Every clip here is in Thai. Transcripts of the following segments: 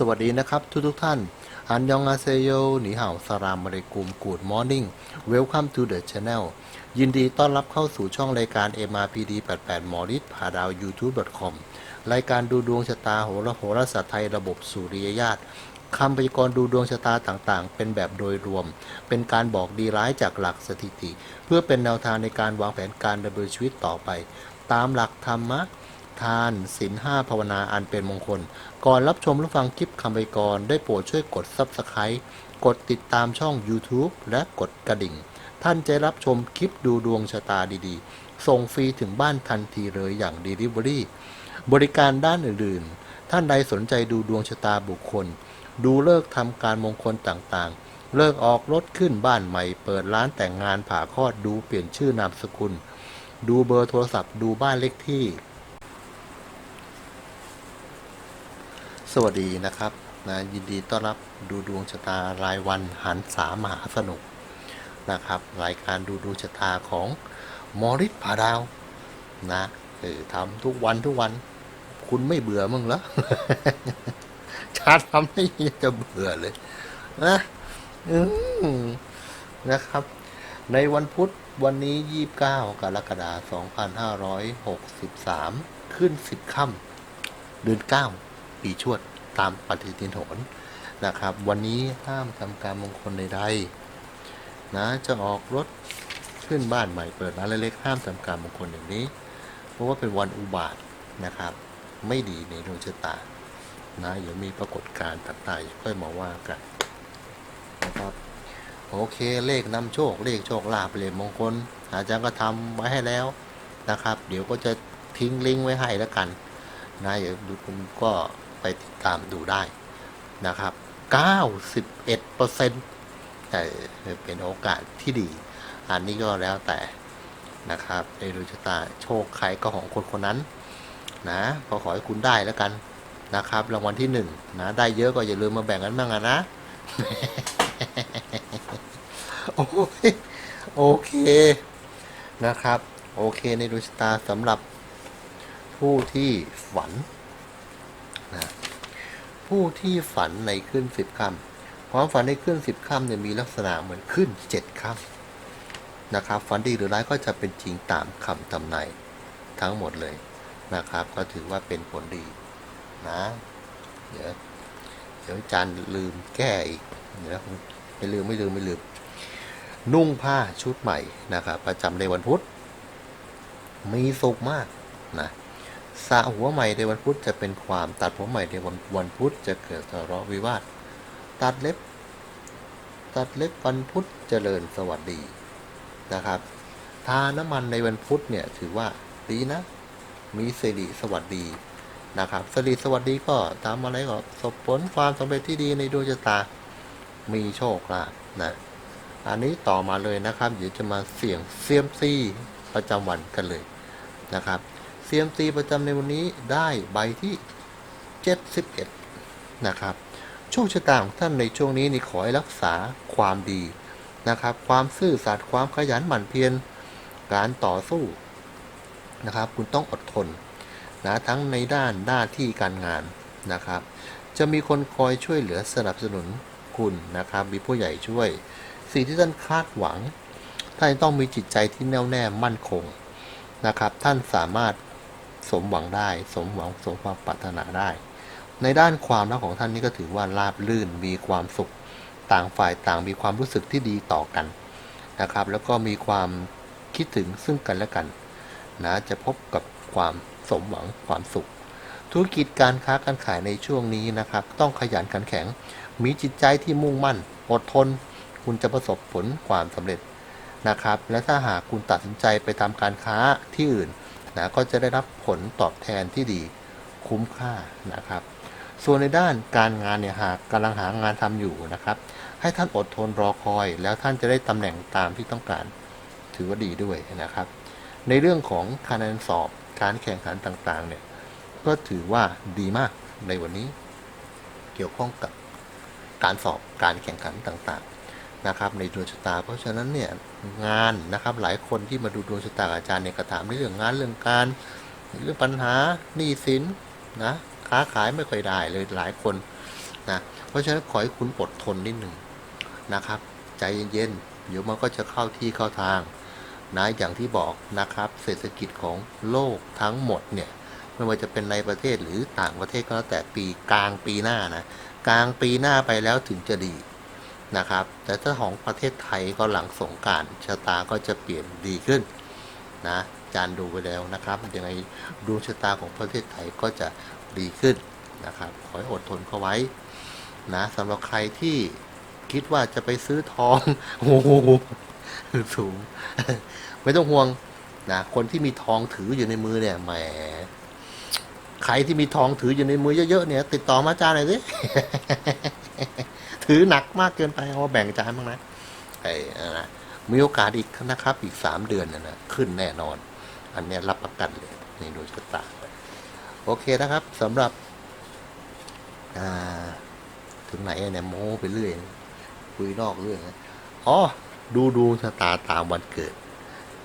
สวัสดีนะครับทุกทุกท่าน อันยองอาเซโยหนีเห่าสรามมาริกุมกูดมอร์นิ่ง Welcome to the channel ยินดีต้อนรับเข้าสู่ช่องรายการ MRPD 88มอริสผาดาว YouTube.com รายการดูดวงชะตาโหราโหราศาสตร์ไทยระบบสุริยญาตคำพยากรณ์ดูดวงชะตาต่างๆ เป็นแบบโดยรวม เป็นการบอกดีร้ายจากหลักสถิติ เพื่อเป็นแนวทางในการวางแผนการดำเนินชีวิตต่อไป ตามหลักธรรมะ ทานศีลห้าภาวนาอันเป็นมงคล ก่อนรับชมรับฟังคลิปคำไปกรได้โปรดช่วยกด Subscribe กดติดตามช่อง YouTube และกดกระดิ่ง ท่านจะรับชมคลิปดูดวงชะตาดีๆ ส่งฟรีถึงบ้านทันทีเลยอย่าง Delivery บริการด้านอื่นๆ ท่านใดสนใจดูดวงชะตาบุคคล ดูเลิกทำการมงคลต่างๆ เลิกออกรถขึ้นบ้านใหม่ เปิดร้านแต่งงานผ่าคลอดดูเปลี่ยนชื่อนามสกุลดูเบอร์โทรศัพท์ดูบ้านเลขที่ สวัสดีนะครับนะยินดีต้อนรับดูดวงชะตารายวันหันสามหาสนุกนะครับรายการดูดวงชะตาของมอริสผาดาวนะเออทำทุกวันทุกวัน คุณไม่เบื่อมั้งเหรอชาทำให้จะเบื่อเลยนะอืมนะครับ ในวันพุธวันนี้ 29 กรกฎาคม2563 ขึ้น 10 ค่ำเดือน 9 ปีชวดตามปฏิทินโหรนะครับ วันนี้ห้ามทำการมงคลใดๆนะจะออกรถขึ้นบ้านใหม่เปิดร้านเล็กๆห้ามทำการมงคลอย่างนี้ เพราะว่าเป็นวันอุบาทนะครับ ไม่ดีในดวงชะตานะเดี๋ยวมีปรากฏการณ์ต่างๆค่อยมาว่ากันนะครับโอเคเลขนำโชคเลขโชคลาภเลขมงคล อาจารย์ก็ทำไว้ให้แล้วนะครับ เดี๋ยวก็จะทิ้งลิงก์ไว้ให้แล้วกันนะเดี๋ยวดูคุณก็ ติดตามดูได้นะครับ 91เปอร์เซ็นต์เป็นโอกาสที่ดี อันนี้ก็แล้วแต่นะครับในดวงชะตาโชคใครก็ของคนคนนั้นนะก็ขอให้คุณได้แล้วกันนะครับ รางวัลที่หนึ่งนะได้เยอะก็อย่าลืมมาแบ่งกันบ้างนะ โอโอเคนะครับ โอเคในดวงชะตาสำหรับผู้ที่ฝันนะ ผู้ที่ฝันในขึ้นสิบค่ำความฝันในขึ้นสิบค่ำเนี่ยมีลักษณะเหมือนขึ้นเจ็ดค่ำนะครับฝันดีหรือร้ายก็จะเป็นจริงตามคำทำนายทั้งหมดเลยนะครับ ก็ถือว่าเป็นผลดีนะเดี๋ยวเดี๋ยวจารย์ลืมแก้อีกเดี๋ยวไม่ลืมไม่ลืมไม่ลืม นุ่งผ้าชุดใหม่นะครับ ประจำในวันพุธมีสุขมากนะ สระหัวใหม่ในวันพุธจะเป็นความตัดผมใหม่ในวันวันพุธจะเกิดทะเลาะวิวาท ตัดเล็บ ตัดเล็บวันพุธเจริญสวัสดีนะครับทาน้ำมันในวันพุธเนี่ยถือว่าดีนะ มีสิริสวัสดีนะครับสิริสวัสดีก็ทำอะไรก็สบผลความสำเร็จที่ดีในดวงชะตา มีโชคลาภนะ อันนี้ต่อมาเลยนะครับ เดี๋ยวจะมาเสี่ยงเซียมซีประจำวันกันเลยนะครับ เซียมซีประจำในวันนี้ได้ใบที่ 71 นะครับ โชคชะตาของท่านในช่วงนี้นี่ขอให้รักษาความดีนะครับ ความซื่อสัตย์ความขยันหมั่นเพียรการต่อสู้นะครับ คุณต้องอดทนนะทั้งในด้านหน้าที่การงานนะครับ จะมีคนคอยช่วยเหลือสนับสนุนคุณนะครับ มีผู้ใหญ่ช่วย สิ่งที่ท่านคาดหวังท่านต้องมีจิตใจที่แน่วแน่มั่นคงนะครับ ท่านสามารถ สมหวังได้ สมหวังสมความปรารถนาได้ ในด้านความรักของท่านนี่ก็ถือว่าราบลื่นมีความสุข ต่างฝ่ายต่างมีความรู้สึกที่ดีต่อกันนะครับ แล้วก็มีความคิดถึงซึ่งกันและกันนะจะพบกับความสมหวังความสุข ธุรกิจการค้าการขายในช่วงนี้นะครับ ต้องขยันขันแข็ง มีจิตใจที่มุ่งมั่น อดทน คุณจะประสบผลความสำเร็จนะครับ และถ้าหากคุณตัดสินใจไปทำการค้าที่อื่น นะก็จะได้รับผลตอบแทนที่ดีคุ้มค่านะครับ ส่วนในด้านการงานเนี่ยหากกำลังหางานทำอยู่นะครับ ให้ท่านอดทนรอคอย แล้วท่านจะได้ตำแหน่งตามที่ต้องการถือว่าดีด้วยนะครับ ในเรื่องของคะแนนสอบการแข่งขันต่างๆเนี่ยก็ถือว่าดีมากในวันนี้ เกี่ยวข้องกับการสอบการแข่งขันต่างๆ นะครับในดวงชะตา เพราะฉะนั้นเนี่ยงานนะครับหลายคนที่มาดูดวงชะตาอาจารย์เนี่ยก็ถามในเรื่องงานเรื่องการ เรื่องปัญหาหนี้สินนะค้าขายไม่ค่อยได้เลยหลายคนนะเพราะฉะนั้นขอให้คุณอดทนนิดหนึ่งนะครับ ใจเย็นๆเดี๋ยวมันก็จะเข้าที่เข้าทางนะอย่างที่บอกนะครับเศรษฐกิจของโลกทั้งหมดเนี่ยไม่ว่าจะเป็นในประเทศหรือต่างประเทศก็แล้วแต่ปีกลางปีหน้านะกลางปีหน้าไปแล้วถึงจะดี นะครับ แต่ถ้าของประเทศไทยก็หลังสงการชะตาก็จะเปลี่ยนดีขึ้นนะจารย์ดูไปแล้วนะครับยังไงดวงชะตาของประเทศไทยก็จะดีขึ้นนะครับ ขอให้อดทนเข้าไว้นะสำหรับใครที่คิดว่าจะไปซื้อทองโอ้โหสูง ไม่ต้องห่วงนะคนที่มีทองถืออยู่ในมือเนี่ยแหมใครที่มีทองถืออยู่ในมือเยอะๆเนี่ย ติดต่อมาอาจารย์หน่อยสิ ถือหนักมากเกินไปเอาแบ่งจารย์บ้างนะไอ้นะมีโอกาสอีกนะครับ อีกสามเดือนนะนะขึ้นแน่นอน อันนี้รับประกันเลยในดวงชะตาโอเคนะครับสำหรับถึงไหนอะเนี่ยโม้ไปเรื่อยคุยนอกเรื่องอ๋อดูดวงชะตาตามวันเกิด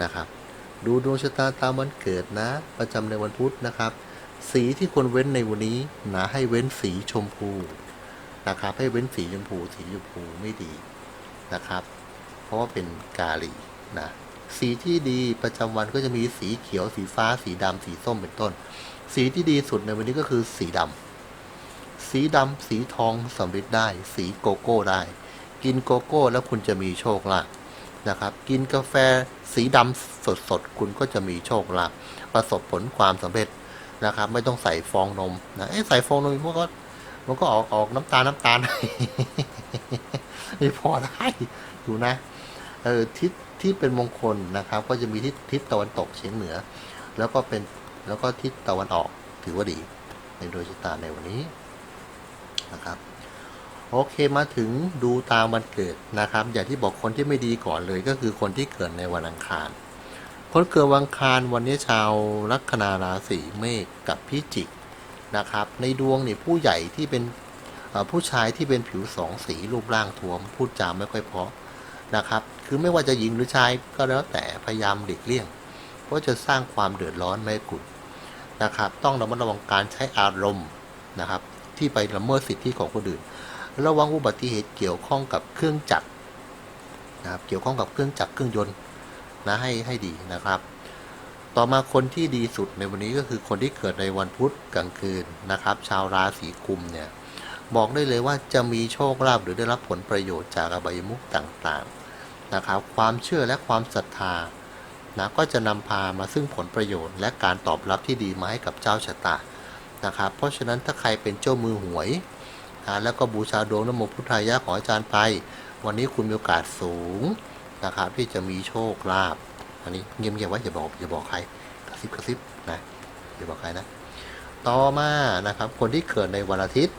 นะครับ ดูดวงชะตาตามวันเกิดนะ ประจำในวันพุธนะครับ สีที่ควรเว้นในวันนี้นะให้เว้นสีชมพู นะครับ ให้เว้นสีชมพูสีชมพูไม่ดีนะครับ เพราะว่าเป็นกาลีนะสีที่ดีประจำวันก็จะมีสีเขียวสีฟ้า สีดำสีส้มเป็นต้น สีที่ดีสุดในวันนี้ก็คือสีดำสีดำสีทองสำริดได้ สีโกโก้ได้ กินโกโก้แล้วคุณจะมีโชคลาภนะครับ กินกาแฟสีดำสดๆ คุณก็จะมีโชคลาภประสบผลความสำเร็จนะครับ ไม่ต้องใส่ฟองนมนะเอ๊ะใส่ฟองนมมันก็ มันก็ออกออกน้ำตาลน้ำตาลไม่พอได้ดูนะเออทิศที่เป็นมงคลนะครับ ก็จะมีทิศทิศตะวันตกเฉียงเหนือ แล้วก็เป็นแล้วก็ทิศตะวันออกถือว่าดี ในโดยชะตาในวันนี้นะครับโอเคมาถึงดูตามวันเกิดนะครับ อย่างที่บอกคนที่ไม่ดีก่อนเลยก็คือคนที่เกิดในวันอังคาร คนเกิดวันอังคารวันนี้ชาวลัคนาราศีเมษกับพิจิก นะครับ ในดวงเนี่ยผู้ใหญ่ที่เป็นผู้ชายที่เป็นผิวสองสีรูปร่างท้วม พูดจาไม่ค่อยเพาะนะครับ คือไม่ว่าจะหญิงหรือชายก็แล้วแต่พยายามหลีกเลี่ยงเพราะจะสร้างความเดือดร้อนไม่ให้คุณนะครับ ต้องระมัดระวังการใช้อารมณ์นะครับ ที่ไปละเมิดสิทธิของคนอื่น ระวังอุบัติเหตุเกี่ยวข้องกับเครื่องจักรนะครับเกี่ยวข้องกับเครื่องจักรเครื่องยนต์นะให้ให้ดีนะครับ ต่อมาคนที่ดีสุดในวันนี้ก็คือคนที่เกิดในวันพุธกลางคืนนะครับ ชาวราศีกุมเนี่ยบอกได้เลยว่าจะมีโชคลาภหรือได้รับผลประโยชน์จากอบายมุขต่างๆนะครับ ความเชื่อและความศรัทธานะก็จะนำพามาซึ่งผลประโยชน์และการตอบรับที่ดีมาให้กับเจ้าชะตานะครับ เพราะฉะนั้นถ้าใครเป็นเจ้ามือหวยนะแล้วก็บูชาดวงนโมพุทธายะของอาจารย์ไป วันนี้คุณมีโอกาสสูงนะครับที่จะมีโชคลาภ อันนี้เงียบๆไว้อย่าบอกอย่าบอกใครกระซิบกระซิบนะอย่าบอกใครนะ ต่อมานะครับ คนที่เกิดในวันอาทิตย์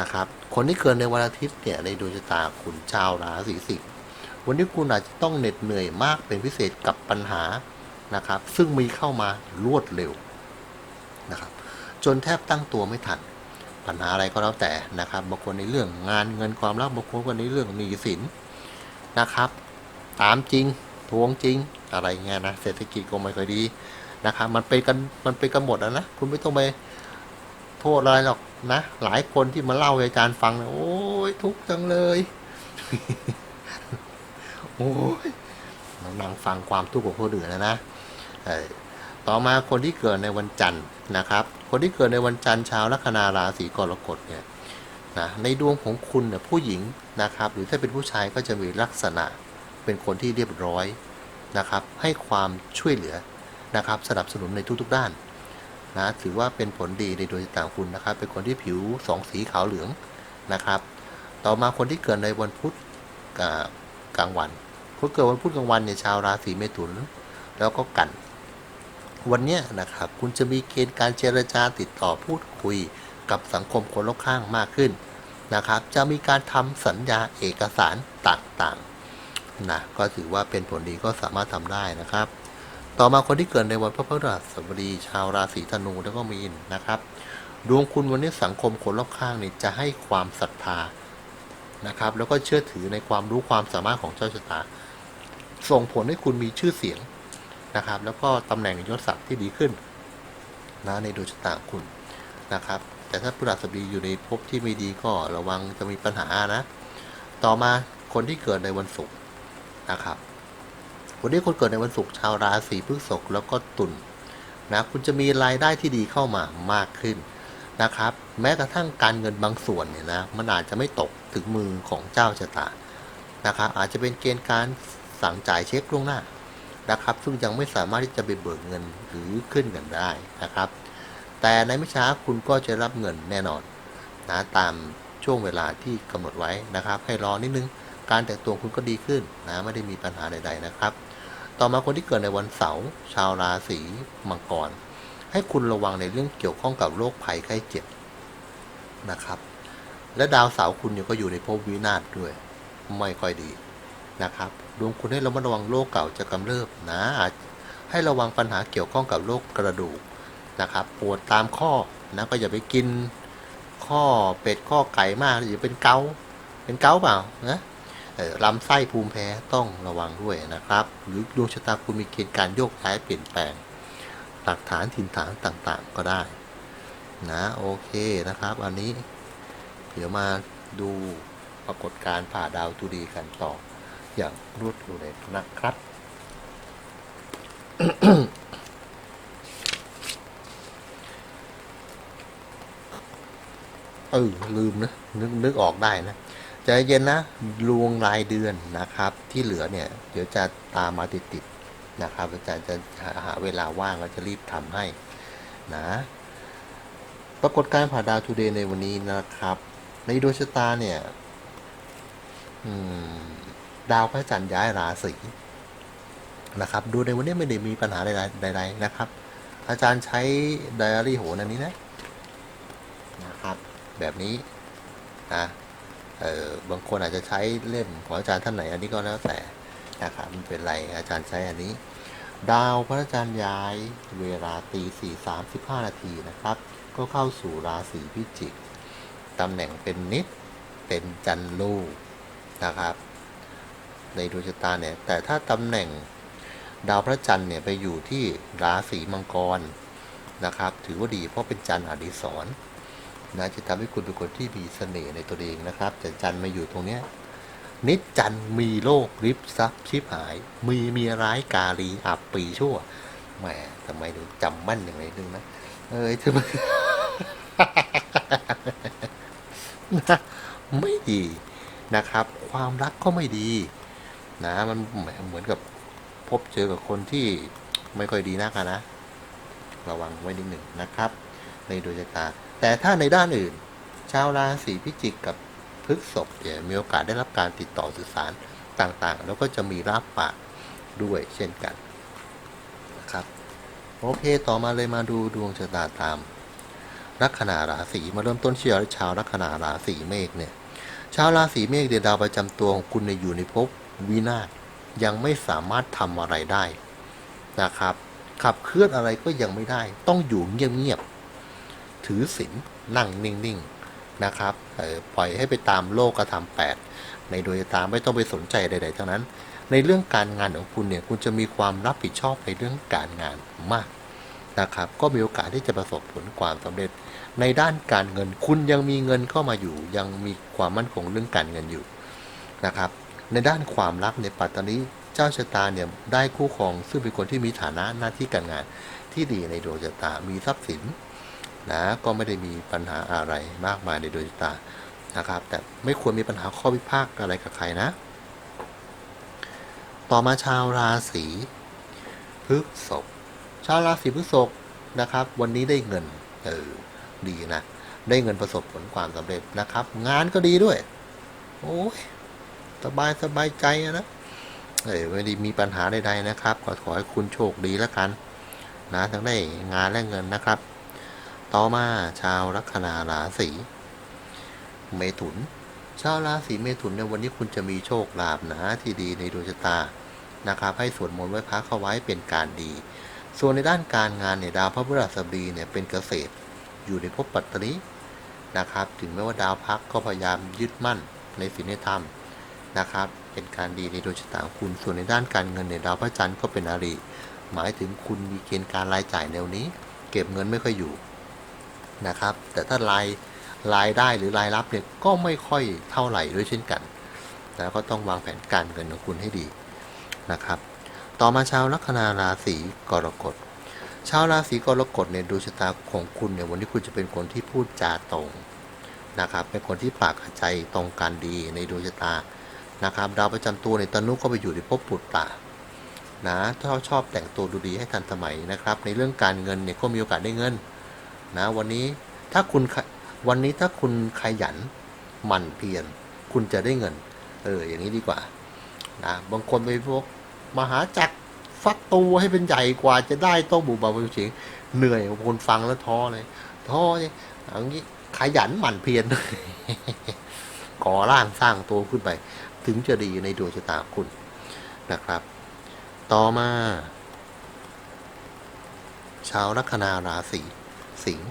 นะครับ คนที่เกิดในวันอาทิตย์เนี่ยในดวงชะตาคุณชาวราศีสิงห์วันนี้คุณอาจจะต้องเหน็ดเหนื่อยมากเป็นพิเศษกับปัญหานะครับ ซึ่งมีเข้ามารวดเร็วนะครับ จนแทบตั้งตัวไม่ทัน ปัญหาอะไรก็แล้วแต่นะครับบางคนในเรื่องงานเงินความรักบางคนก็ในเรื่องหนี้สินนะครับ ตามจริง ทวงจริง อะไรเงี้ยนะเศรษฐกิจก็ไม่ค่อยดีนะครับมันเป็นกันมันเป็นกันหมดอะนะคุณไม่ต้องไปโทษอะไรหรอกนะหลายคนที่มาเล่าให้อาจารย์ฟังนี่ยโอ้ยทุกข์จังเลยโอ้ยนั่งฟังความทุกข์ของคนอื่นนะนะต่อมาคนที่เกิดในวันจันทร์นะครับ คนที่เกิดในวันจันทร์ชาวลัคนาราศีกรกฎเนี่ยนะในดวงของคุณเนี่ยผู้หญิงนะครับ หรือถ้าเป็นผู้ชายก็จะมีลักษณะ เป็นคนที่เรียบร้อยนะครับ ให้ความช่วยเหลือนะครับ สนับสนุนในทุกๆด้านนะถือว่าเป็นผลดีในดวงชะตางคุณนะครับ เป็นคนที่ผิวสองสีขาวเหลืองนะครับ ต่อมาคนที่เกิดในวันพุธกกลางวันคนเกิดวันพุธกลางวันเนี่ยชาวราศีเมถุน แล้วก็กัน วันนี้นะครับ คุณจะมีเกณฑ์การเจรจาติดต่อพูดคุยกับสังคมคนรอบข้างมากขึ้นนะครับ จะมีการทำสัญญาเอกสารต่างๆ นะก็ถือว่าเป็นผลดีก็สามารถทำได้นะครับ ต่อมาคนที่เกิดในวันพระพฤหัสบดีชาวราศีธนูแล้วก็มีนนะครับ ดวงคุณวันนี้สังคมคนรอบข้างนี่จะให้ความศรัทธานะครับ แล้วก็เชื่อถือในความรู้ความสามารถของเจ้าชะตา ส่งผลให้คุณมีชื่อเสียงนะครับ แล้วก็ตำแหน่งยศศักดิ์ที่ดีขึ้นนะในดวงชะตาคุณนะครับ แต่ถ้าพฤหัสบดีอยู่ในภพที่ไม่ดีก็ระวังจะมีปัญหานะ ต่อมาคนที่เกิดในวันศุกร์ นะครับคนที่คนเกิดในวันศุกร์ชาวราศีพฤษภแล้วก็ตุลนะคุณจะมีรายได้ที่ดีเข้ามามากขึ้นนะครับ แม้กระทั่งการเงินบางส่วนเนี่ยนะมันอาจจะไม่ตกถึงมือของเจ้าชะตานะครับอาจจะเป็นเกณฑ์การสั่งจ่ายเช็คล่วงหน้านะครับ ซึ่งยังไม่สามารถที่จะไปเบิกเงินหรือขึ้นเงินได้นะครับ แต่ในไม่ช้าคุณก็จะรับเงินแน่นอนนะตามช่วงเวลาที่กำหนดไว้นะครับ ให้รอนิดนึง การแต่งตัวคุณก็ดีขึ้นนะไม่ได้มีปัญหาใด ๆนะครับ ต่อมาคนที่เกิดในวันเสาร์ชาวราศีมังกร ให้คุณระวังในเรื่องเกี่ยวข้องกับโรคภัยไข้เจ็บนะครับ และดาวเสาร์คุณเนี่ก็อยู่ในภพวินาศด้วย ไม่ค่อยดีนะครับดวงคุณให้ระมัดระวังโรคเก่าจะกำเริบนะอาจให้ระวังปัญหาเกี่ยวข้องกับโรคกระดูกนะครับปวดตามข้อนะก็อย่าไปกินข้อเป็ดข้อไก่มากอย่าเป็นเกาเป็นเกาเปล่านะ ลำไส้ภูมิแพ้ต้องระวังด้วยนะครับ หรือดวงชะตาคุณมีเกณฑ์การโยกย้ายเปลี่ยนแปลง หลักฐานถิ่นฐานต่างๆ ก็ได้ นะโอเคนะครับ อันนี้เดี๋ยวมาดูปรากฏการณ์ผ่าดาวตูดีกันต่อ อย่างรวดเร็วนะครับ เออลืมนะนึกนึกออกได้นะ ใจเย็นนะลวงรายเดือนนะครับ ที่เหลือเนี่ย เดี๋ยวจะตามมาติดๆนะครับอาจารย์จะหาเวลาว่างแล้วจะรีบทำให้นะปรากฏการผ่าดาวทูเดย์ในวันนี้นะครับ ในดวงชะตาเนี่ยดาวพระจันทร์ย้ายราศีนะครับ ดูในวันนี้ไม่ได้มีปัญหาใดๆใดๆนะครับ อาจารย์ใช้ไดอารี่โหนอันนี้นะนะครับ แบบนี้นะ เออบางคนอาจจะใช้เล่มของอาจารย์ท่านไหนอันนี้ก็แล้วแต่นะครับมันเป็นไรอาจารย์ใช้อันนี้ ดาวพระจันทร์ย้ายเวลาตีสี่สามสิบห้านาทีนะครับ ก็เข้าสู่ราศีพิจิกตำแหน่งเป็นนิดเป็นจันร์ลูกนะครับ ในดวงชะตาเนี่ย แต่ถ้าตำแหน่งดาวพระจันทร์เนี่ยไปอยู่ที่ราศีมังกรนะครับ ถือว่าดีเพราะเป็นจันทร์อดิศร นะจะทำให้คุณเป็นคนที่มีเสน่ห์ในตัวเองนะครับแต่จันมาอยู่ตรงเนี้ยนิจจันมีโลกริบซับชิบหาย มีมีร้ายกาลีอับปีชั่วแหมทำไมถึงจำมั่นอย่างไรนึงนะเอ้ยทำไมนะไม่ดีนะครับ ความรักก็ไม่ดีนะมันเหมือนกับพบเจอกับคนที่ไม่ค่อยดีนักอะนะ ระวังไว้นิดหนึ่งนะครับ ในดวงชะตา แต่ถ้าในด้านอื่น ชาวราศีพิจิกกับพฤกษภเนี่ยมีโอกาสได้รับการติดต่อสื่อสารต่างๆ แล้วก็จะมีรับปากด้วยเช่นกันนะครับโอเค ต่อมาเลยมาดูดวงชะตาตามลัคนาราศีมาเริ่มต้นเชียร์ชาวลัคนาราศีเมษเนี่ยชาวราศีเมษเดยวดาวประจำตัวของคุณเนี่ยอยู่ในภพวินาศยังไม่สามารถทำอะไรได้นะครับ ขับเคลื่อนอะไรก็ยังไม่ได้ ต้องอยู่เงียบๆ ถือศีลนั่งนิ่งๆนะครับเออปล่อยให้ไปตามโลกธรรมแปดในโดยตามไม่ต้องไปสนใจใดๆทั้งนั้น ในเรื่องการงานของคุณเนี่ยคุณจะมีความรับผิดชอบในเรื่องการงานมากนะครับ ก็มีโอกาสที่จะประสบผลความสำเร็จ ในด้านการเงินคุณยังมีเงินเข้ามาอยู่ ยังมีความมั่นคงเรื่องการเงินอยู่นะครับ ในด้านความรักในปัตตานีเจ้าชะตาเนี่ยได้คู่ครองซึ่งเป็นคนที่มีฐานะหน้าที่การงานที่ดีในดวงชะตามีทรัพย์สิน นะก็ไม่ได้มีปัญหาอะไรมากมายในดวงตานะครับ แต่ไม่ควรมีปัญหาข้อพิพาทอะไรกับใครนะ ต่อมาชาวราศีพฤษภชาวราศีพฤษภนะครับ วันนี้ได้เงินเออดีนะ ได้เงินประสบผลความสำเร็จนะครับ งานก็ดีด้วย โอ้ยสบายสบายใจนะเอ้ยไม่ได้มีปัญหาใดๆนะครับก็ขอให้คุณโชคดีแล้วกัน นะทั้งได้งานและเงินนะครับ ต่อมาชาวลัคนาราศีเมถุน ชาวราศีเมถุนในวันนี้คุณจะมีโชคลาภนะที่ดีในดวงชะตานะครับให้สวดมนต์ไหว้พระเข้าไว้เป็นการดี ส่วนในด้านการงานเนี่ยดาวพระพฤหัสบดีเนี่ยเป็นเกษตร อยู่ในภพปัตตานีนะครับ ถึงแม้ว่าดาวพักก็พยายามยึดมั่นในศีลในธรรมนะครับ เป็นการดีในดวงชะตาของคุณ ส่วนในด้านการเงินเนี่ยดาวพระจันทร์ก็เป็นอาริหมายถึงคุณมีเกณฑ์การรายจ่ายแนวนี้ เก็บเงินไม่ค่อยอยู่ นะครับ แต่ถ้ารายรายได้หรือรายรับเนี่ยก็ไม่ค่อยเท่าไหร่ด้วยเช่นกันนะก็ต้องวางแผนการเงินของคุณให้ดีนะครับ ต่อมาชาวลัคนาราศีกรกฎ ชาวราศีกรกฎเนี่ยดวงชะตาของคุณเนี่ยวันนี้คุณจะเป็นคนที่พูดจาตรงนะครับ เป็นคนที่ปากใจตรงกันดีในดวงชะตานะครับดาวประจำตัวในตนุก็ไปอยู่ในภพปุตตะนะถ้าชอบแต่งตัวดูดีให้ทันสมัยนะครับ ในเรื่องการเงินเนี่ยก็มีโอกาสได้เงิน นะวันนี้ถ้าคุณวันนี้ถ้าคุณขยันหมั่นเพียรคุณจะได้เงิน เอออย่างนี้ดีกว่านะบางคนไปพวกมหาจักรฟักตัวให้เป็นใหญ่กว่าจะได้ต้องบุบเบาบุเฉียงเหนื่อยคนฟังแล้วท้อเลยท้อเนี่ยอย่างนี้ขยันหมั่นเพียรก่อร่างสร้างตัวขึ้นไป ถึงจะดีในดวงชะตาคุณนะครับ ต่อมา ชาวลัคนาราศี สิงห์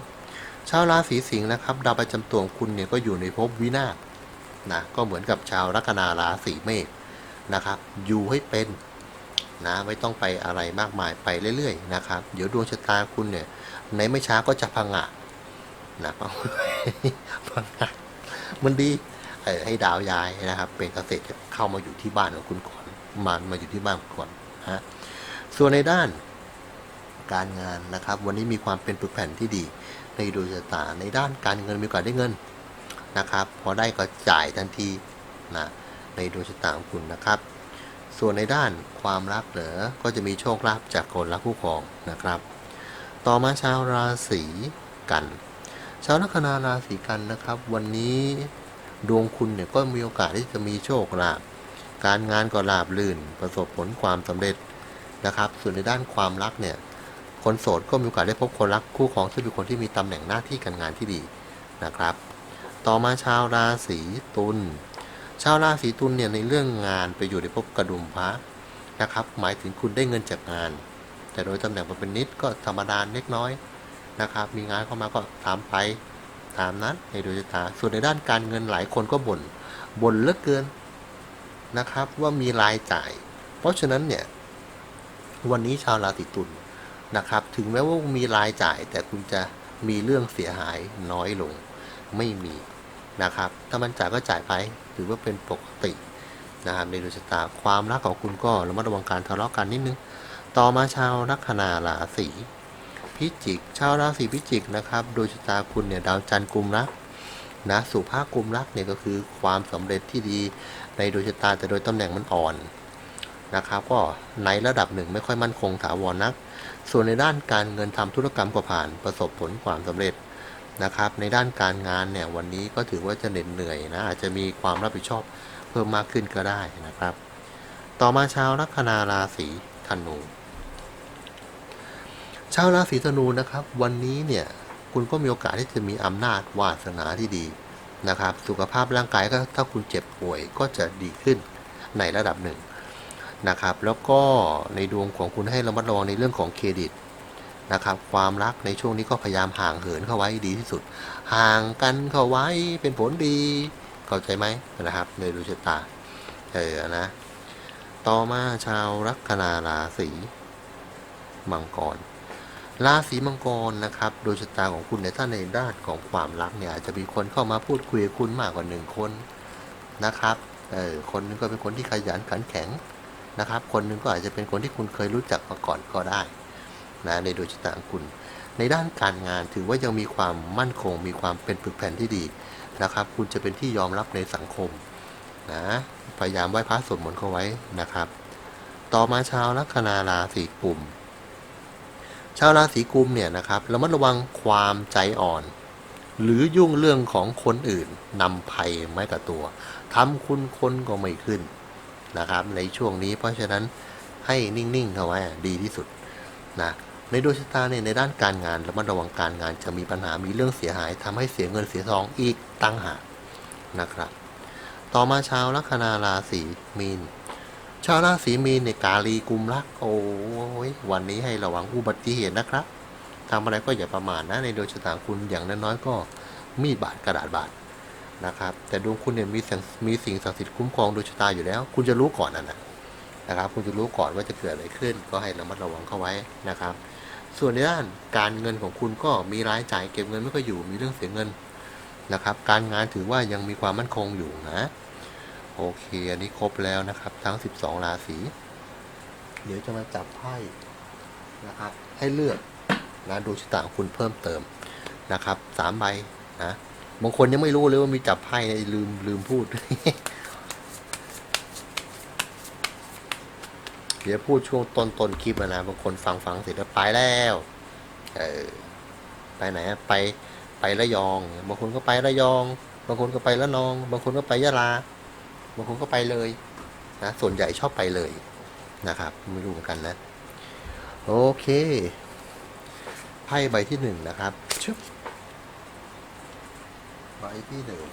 ชาวราศีสิงห์นะครับดาวประจำตัวของคุณเนี่ยก็อยู่ในภพวินาศนะก็เหมือนกับชาวลัคนาราศีเมษนะครับ อยู่ให้เป็นนะไม่ต้องไปอะไรมากมายไปเรื่อยๆนะครับ เดี๋ยวดวงชะตาคุณเนี่ยในไม่ช้าก็จะพังงะนะพังงะมันดีเออให้ดาวย้ายนะครับ เป็นเกษตรเข้ามาอยู่ที่บ้านของคุณก่อนมามาอยู่ที่บ้านก่อนฮะส่วนในด้าน การงานนะครับ วันนี้มีความเป็นปึกแผ่นที่ดี ในดวงชะตาในด้านการเงินมีโอกาสได้เงินนะครับ พอได้ก็จ่ายทันทีนะในดวงชะตาของคุณนะครับ ส่วนในด้านความรักเหรอก็จะมีโชคลาภจากคนรักคู่ครองนะครับ ต่อมาชาวราศีกันชาวลัคนาราศีกันนะครับ วันนี้ดวงคุณเนี่ยก็มีโอกาสที่จะมีโชคลาภการงานก็ราบรื่น ประสบผลความสำเร็จนะครับ ส่วนในด้านความรักเนี่ย คนโสดก็มีโอกาสได้พบคนรักคู่ครองซึ่งเป็นคนที่มีตำแหน่งหน้าที่การงานที่ดีนะครับ ต่อมาชาวราศีตุล ชาวราศีตุลเนี่ยในเรื่องงานไปอยู่ในภพกระดุมพระนะครับ หมายถึงคุณได้เงินจากงาน แต่โดยตำแหน่งมันเป็นนิดก็ธรรมดาเล็กน้อยนะครับ มีงานเข้ามาก็ตามไปตามนั้นในดวงชะตา ส่วนในด้านการเงินหลายคนก็บ่น บ่นเลือเกินนะครับว่ามีรายจ่าย เพราะฉะนั้นเนี่ยวันนี้ชาวราศีตุล นะครับ ถึงแม้ว่ามีรายจ่าย แต่คุณจะมีเรื่องเสียหายน้อยลง ไม่มีนะครับ ถ้ามันจ่ายก็จ่ายไป ถือว่าเป็นปกตินะครับในดวงชะตาความรักของคุณก็ระมัดระวังการทะเลาะกันนิดนึง ต่อมาชาวลัคนาราศีพิจิก ชาวราศีพิจิกนะครับโดยชะตาคุณเนี่ยดาวจันทร์กุมรักนะสุภาพกุมรักเนี่ยก็คือความสำเร็จที่ดีในดวงชะตาแต่โดยตำแหน่งมันอ่อน นะครับก็ในระดับหนึ่งไม่ค่อยมั่นคงถาวรนัก ส่วนในด้านการเงินทำธุรกรรมก็ผ่านประสบผลความสำเร็จนะครับ ในด้านการงานเนี่ยวันนี้ก็ถือว่าจะเหน็ดเหนื่อยนะอาจจะมีความรับผิดชอบเพิ่มมากขึ้นก็ได้นะครับ ต่อมาชาวลัคนาราศีธนูชาวราศีธนูนะครับ วันนี้เนี่ยคุณก็มีโอกาสที่จะมีอำนาจวาสนาที่ดีนะครับ สุขภาพร่างกายก็ถ้าคุณเจ็บป่วยก็จะดีขึ้นในระดับหนึ่ง นะครับ แล้วก็ในดวงของคุณให้ระมัดระวังในเรื่องของเครดิตนะครับ ความรักในช่วงนี้ก็พยายามห่างเหินเข้าไว้ดีที่สุด ห่างกันเข้าไว้เป็นผลดี เข้าใจไหมนะครับ ในดวงชะตา เออนะ ต่อมาชาวลัคนาราศีมังกรราศีมังกรนะครับโดยชะตาของคุณในยถ้าในด้านของความรักเนี่ยอาจจะมีคนเข้ามาพูดคุยกับคุณมากกว่าหนึ่งคนนะครับเออคนนึงก็เป็นคนที่ขยันขันแข็ง นะครับ คนหนึ่งก็อาจจะเป็นคนที่คุณเคยรู้จักมาก่อนก็ได้นะในโดยชะตาของคุณ ในด้านการงานถือว่ายังมีความมั่นคง มีความเป็นปึกแผ่นที่ดีนะครับ คุณจะเป็นที่ยอมรับในสังคมนะพยายามไหว้พระสวดมนต์เข้าไว้นะครับ ต่อมาชาวลัคนาราศีกุมชาวราศีกุมเนี่ยนะครับระมัดระวังความใจอ่อน หรือยุ่งเรื่องของคนอื่นนำภัยไม้กับตัวทำคุณคนก็ไม่ขึ้น นะครับในช่วงนี้เพราะฉะนั้นให้นิ่งๆเข้าไว้ดีที่สุดนะในดวงชะตาเนี่ยในด้านการงานระมัดระวังการงานจะมีปัญหามีเรื่องเสียหายทำให้เสียเงินเสียทองอีกตั้งหากนะครับ ต่อมาชาวลัคนาราศีมีน ชาวราศีมีนในยกาลีกุมรักโอ้ยวันนี้ให้ระวังอุบัติเหตุนะครับทำอะไรก็อย่าประมาทนะในดวงชะตาคุณอย่างน้อยๆก็มีดบาดกระดาษบาด นะครับ แต่ดวงคุณเนี่ยมีสิ่งมีสิ่งศักดิ์สิทธิ์คุ้มครองดวงชะตาอยู่แล้ว คุณจะรู้ก่อนนั่นนะนะครับ คุณจะรู้ก่อนว่าจะเกิดอะไรขึ้น ก็ให้ระมัดระวังเข้าไว้นะครับ ส่วนในด้านการเงินของคุณก็มีรายจ่ายเก็บเงินไม่ค่อยอยู่ มีเรื่องเสียเงินนะครับ การงานถือว่ายังมีความมั่นคงอยู่นะ โอเค อันนี้ครบแล้วนะครับ ทั้ง 12 ราศี เดี๋ยวจะมาจับไพ่นะครับ ให้เลือกนะดวงชะตาของคุณเพิ่มเติมนะครับสามใบนะ บางคนยังไม่รู้เลยว่ามีจับไพ่ลืมลืมพูด เดี๋ยวพูดช่วงต้นต้นคลิปนะบางคนฟังฟังเสร็จแล้วไปแล้ว เออไปไหนไปไประยอง บางคนก็ไประยอง บางคนก็ไประนอง บางคนก็ไปยะลา บางคนก็ไปเลยนะส่วนใหญ่ชอบไปเลยนะครับไม่รู้เหมือนกันนะ โอเคไพ่ใบที่หนึ่งนะครับชึบ ใบที่หนึ่ง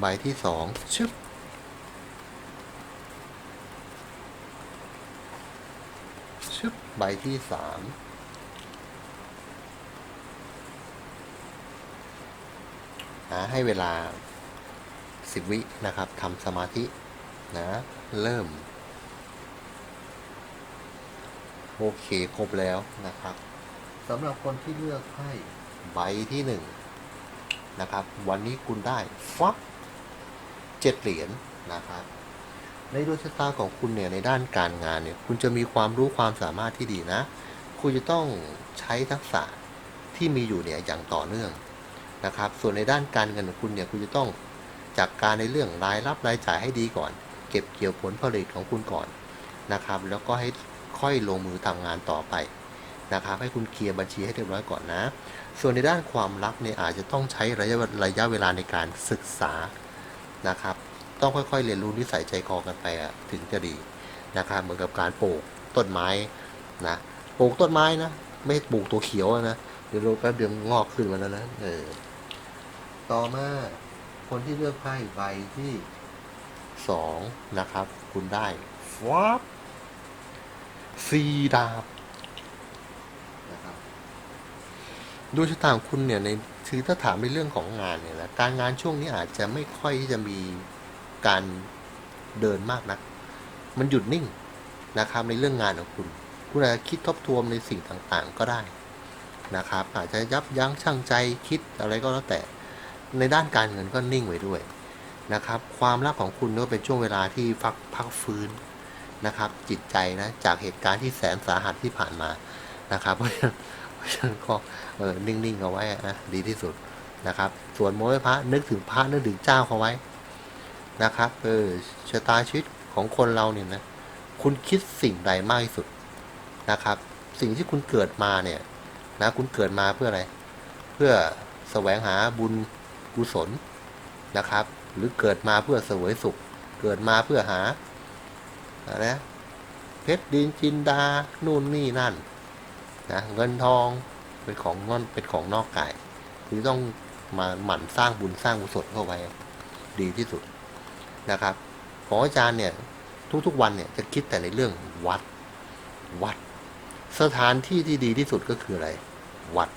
ใบที่สองชึบชึบใบที่สามนะให้เวลาสิบวินะครับทำสมาธินะเริ่ม โอเค ครบแล้วนะครับสำหรับคนที่เลือกให้ใบที่หนึ่ง นะครับ วันนี้คุณได้ฟักเจ็ดเหรียญนะครับ ในดวงชะตาของคุณเนี่ยในด้านการงานเนี่ยคุณจะมีความรู้ความสามารถที่ดีนะ คุณจะต้องใช้ทักษะที่มีอยู่เนี่ยอย่างต่อเนื่องนะครับ ส่วนในด้านการเงินของคุณเนี่ยคุณจะต้องจัดการในเรื่องรายรับรายจ่ายให้ดีก่อน เก็บเกี่ยวผลผลิตของคุณก่อนนะครับ แล้วก็ให้ค่อยลงมือทำงานต่อไป นะครับให้คุณเคลียร์บัญชีให้เรียบร้อยก่อนนะ ส่วนในด้านความรักเนี่ยอาจจะต้องใช้ระยะระยะเวลาในการศึกษานะครับ ต้องค่อยๆ เรียนรู้นิสัยใจคอกันไปถึงจะดีนะครับเหมือนกับการปลูกต้นไม้นะปลูกต้นไม้นะไม่ปลูกตัวเขียวนะเดี๋ยวเราแป๊บเดียวงอกขึ้นมาแล้วนะเออต่อมาคนที่เลือกไพ่ใบที่สองนะครับ คุณได้ฟับซีดาบ ดวงชะตาของคุณเนี่ยในคือถ้าถามในเรื่องของงานเนี่ยนะการงานช่วงนี้อาจจะไม่ค่อยที่จะมีการเดินมากนัก มันหยุดนิ่งนะครับในเรื่องงานของคุณ คุณอาจจะคิดทบทวนในสิ่งต่างๆก็ได้นะครับ อาจจะยับยั้งชั่งใจคิดอะไรก็แล้วแต่ในด้านการเงินก็นิ่งไว้ด้วยนะครับ ความรักของคุณก็เป็นช่วงเวลาที่ฟักพักฟื้นนะครับ จิตใจนะจากเหตุการณ์ที่แสนสาหัสที่ผ่านมานะครับเพราะ ฉะนั้นก็เออนิ่งๆเอาไว้นะดีที่สุดนะครับ ส่วนโมยพระนึกถึงพระนึกถึงเจ้าเขาไว้นะครับเออชะตาชีวิตของคนเราเนี่ยนะคุณคิดสิ่งใดมากที่สุดนะครับ สิ่งที่คุณเกิดมาเนี่ยนะคุณเกิดมาเพื่ออะไร เพื่อแสวงหาบุญกุศลนะครับ หรือเกิดมาเพื่อเสวยสุข เกิดมาเพื่อหาอะไรเพชรดินจินดา นู่นนี่นั่น นะเงินทองเป็นของงอนเป็นของนอกกาย คือต้องมาหมั่นสร้างบุญสร้างกุศลเข้าไว้ดีที่สุดนะครับของอาจารย์เนี่ยทุกๆวันเนี่ยจะคิดแต่ในเรื่องวัดวัด สถานที่ที่ดีที่สุดก็คืออะไร วัด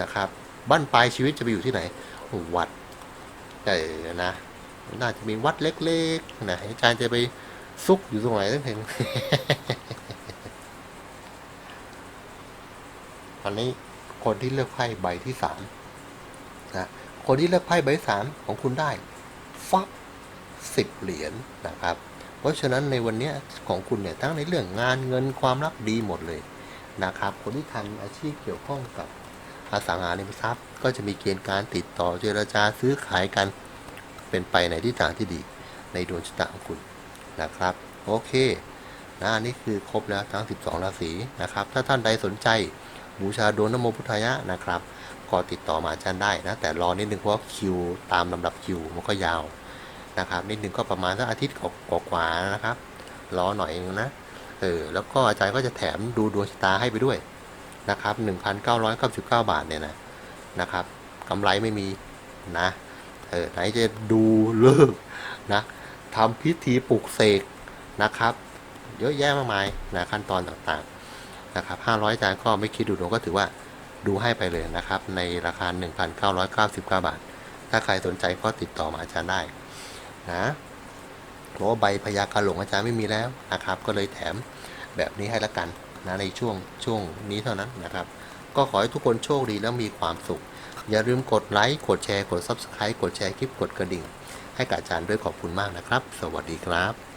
นะครับ บ้านปลายชีวิตจะไปอยู่ที่ไหน วัดแต่นะน่าจะมีวัดเล็กๆนะอาจารย์จะไปซุกอยู่ตรงไหนตั้งเห็ นอันนี้คนที่เลือกไพ่ใบที่สามนะคนที่เลือกไพ่ใบสามของคุณได้ฟักสิบเหรียญนะครับ เพราะฉะนั้นในวันนี้ของคุณเนี่ยทั้งในเรื่องงานเงินความรักดีหมดเลยนะครับ คนที่ทำอาชีพเกี่ยวข้องกับอสังหาริมทรัพย์ ก็จะมีเกณฑ์การติดต่อเจรจาซื้อขายกันเป็นไปในทิศทางที่ดี ในดวงชะตาของคุณนะครับ โอเคนะอันนี่คือครบแล้วทั้ง 12 ราศีนะครับ ถ้าท่านใดสนใจ บูชาดวงนโมพุทธายะนะครับ ก็ติดต่อมาอาจารย์ได้นะ แต่รอนิดนึงเพราะคิวตามลำดับคิวมันก็ยาวนะครับ นิดนึงก็ประมาณสักอาทิตย์กว่าๆนะครับ รอหน่อยนึงนะ เออ แล้วก็อาจารย์ก็จะแถมดูดวงชะตาให้ไปด้วยนะครับ1,999 บาทเนี่ยนะนะครับกำไรไม่มีนะ เออไหนจะดูเลิกนะทำพิธีปลุกเสกนะครับ เยอะแยะมากมายนะขั้นตอนต่าง นะครับ500อาจารย์ก็ไม่คิดดูดวงก็ถือว่าดูให้ไปเลยนะครับ ในราคา 1,999 บาท ถ้าใครสนใจก็ติดต่อมาอาจารย์ได้นะเพราะว่าใบพยากรหลงอาจารย์ไม่มีแล้วนะครับ ก็เลยแถมแบบนี้ให้ละกันนะในช่วงช่วงนี้เท่านั้นนะครับ ก็ขอให้ทุกคนโชคดีและมีความสุข อย่าลืมกดไลค์กดแชร์กด Subscribe กดแชร์คลิปกดกระดิ่ง ให้กับอาจารย์ด้วยขอบคุณมากนะครับ สวัสดีครับ